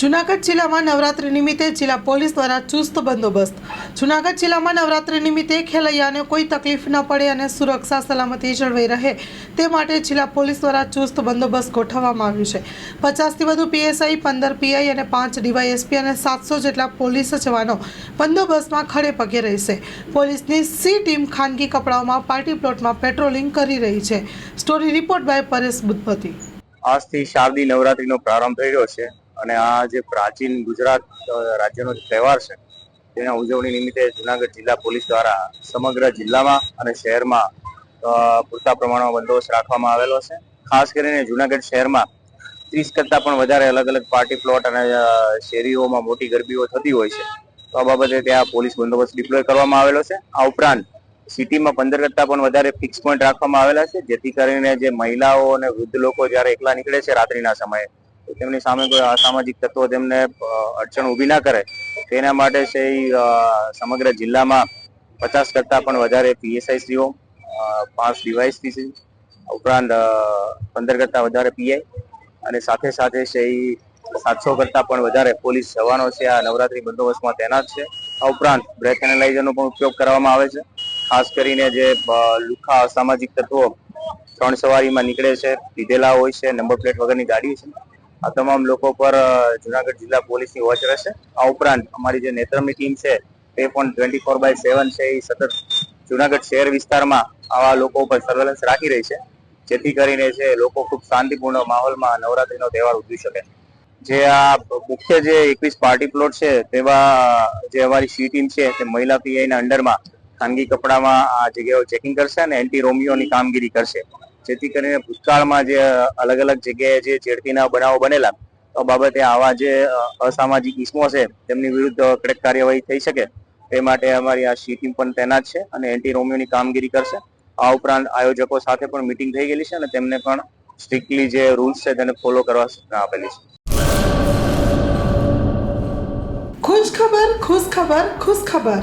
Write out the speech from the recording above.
જુનાગઢ જિલ્લામાં નવરાત્રી નિમિત્તે જિલ્લા પોલીસ દ્વારા ચુસ્ત બંદોબસ્ત. જુનાગઢ જિલ્લામાં નવરાત્રી નિમિત્તે ખેલૈયાને કોઈ તકલીફ ન પડે અને સુરક્ષા સલામતી જળવાઈ રહે તે માટે જિલ્લા પોલીસ દ્વારા ચુસ્ત બંદોબસ્ત ગોઠવવામાં આવ્યું છે. પચાસથી વધુ પીએસઆઈ, પંદર પીઆઈ અને પાંચ ડીવાયએસપી અને સાતસો જેટલા પોલીસ જવાનો બંદોબસ્તમાં ખડે પગે રહેશે. પોલીસની સી ટીમ ખાનગી કપડાઓમાં, પાર્ટી પ્લોટમાં પેટ્રોલિંગ કરી રહી છે. Story report by Paresh Buddhapati. આજથી શારદી નવરાત્રીનો પ્રારંભ થઈ રહ્યો છે. અને આ જે પ્રાચીન ગુજરાત રાજ્યનો જે તહેવાર છે, તેના ઉજવણી નિમિત્તે જુનાગઢ જિલ્લા પોલીસ દ્વારા સમગ્ર જિલ્લામાં અને શહેરમાં પૂરતા પ્રમાણમાં બંદોબસ્ત રાખવામાં આવેલો છે. ખાસ કરીને જુનાગઢ શહેરમાં ત્રીસ કરતાં પણ વધારે અલગ અલગ પાર્ટી પ્લોટ અને શેરીઓમાં મોટી ગરબીઓ થતી હોય છે. તો આ બાબતે ત્યાં પોલીસ બંદોબસ્ત ડિપ્લોય કરવામાં આવેલો છે. આ ઉપરાંત સિટીમાં પંદર કરતાં પણ વધારે ફિક્સ પોઈન્ટ રાખવામાં આવેલા છે. જેથી કરીને જે મહિલાઓ અને વૃદ્ધ લોકો જ્યારે એકલા નીકળે છે રાત્રિના સમયે તેમની સામે કોઈ અસામાજિક તત્વો તેમને અડચણ ઊભી ના કરે, તેના માટે છે સમગ્ર જિલ્લામાં પચાસ કરતા પણ વધારે પીએસઆઈસીઓ પાંચ ડીવાયસી ઉપરાંત પંદર કરતા વધારે પીઆઈ અને સાથે સાથે છે સાતસો કરતા પણ વધારે પોલીસ જવાનો છે, આ નવરાત્રી બંદોબસ્તમાં તૈનાત છે. આ ઉપરાંત બ્રેથ એનાલાઇઝરનો પણ ઉપયોગ કરવામાં આવે છે. ખાસ કરીને જે લુખા અસામાજિક તત્વો ત્રણ સવારીમાં નીકળે છે, લીધેલા હોય છે, નંબર પ્લેટ વગરની ગાડી છે. આ તમામ લોકો પર જુનાગઢ જિલ્લા પોલીસની વોચ રહેશે. આ ઉપરાંત અમારી જે નેત્રમની ટીમ છે, તે પણ ટ્વેન્ટી ફોર બાય સેવન છે એ સતત જુનાગઢ શહેર વિસ્તારમાં આવા લોકો ઉપર સર્વેલન્સ રાખી રહી છે. જેથી કરીને છે, લોકો ખૂબ શાંતિપૂર્ણ માહોલમાં નવરાત્રીનો તહેવાર ઉજવી શકે. જે આ મુખ્ય જે એકવીસ પાર્ટી પ્લોટ છે, તેવા જે અમારી સી ટીમ છે, તે મહિલા પીઆઈના અંડરમાં ખાનગી કપડામાં આ જગ્યાઓ ચેકિંગ કરશે અને એન્ટી રોમિયોની કામગીરી કરશે. જેથી કરીને ભૂતકાળમાં જે અલગ અલગ જગ્યાએ જે છેડતીના બનાવો બનેલા, તો બાબતે આવા જે અસામાજિક ઇસમો છે, તેમની વિરુદ્ધ કડક કાર્યવાહી થઈ શકે, તે માટે અમારી આ સી ટીમ પણ તૈનાત છે અને એન્ટી રોમિયોની કામગીરી કરશે. આ ઉપરાંત આયોજકો સાથે પણ મિટિંગ થઈ ગયેલી છે અને તેમને પણ સ્ટ્રિક્ટલી જે રૂલ્સ છે તેને ફોલો કરવા સૂચના આપેલી છે. ખુશ ખબર ખુશ ખબર ખુશ ખબર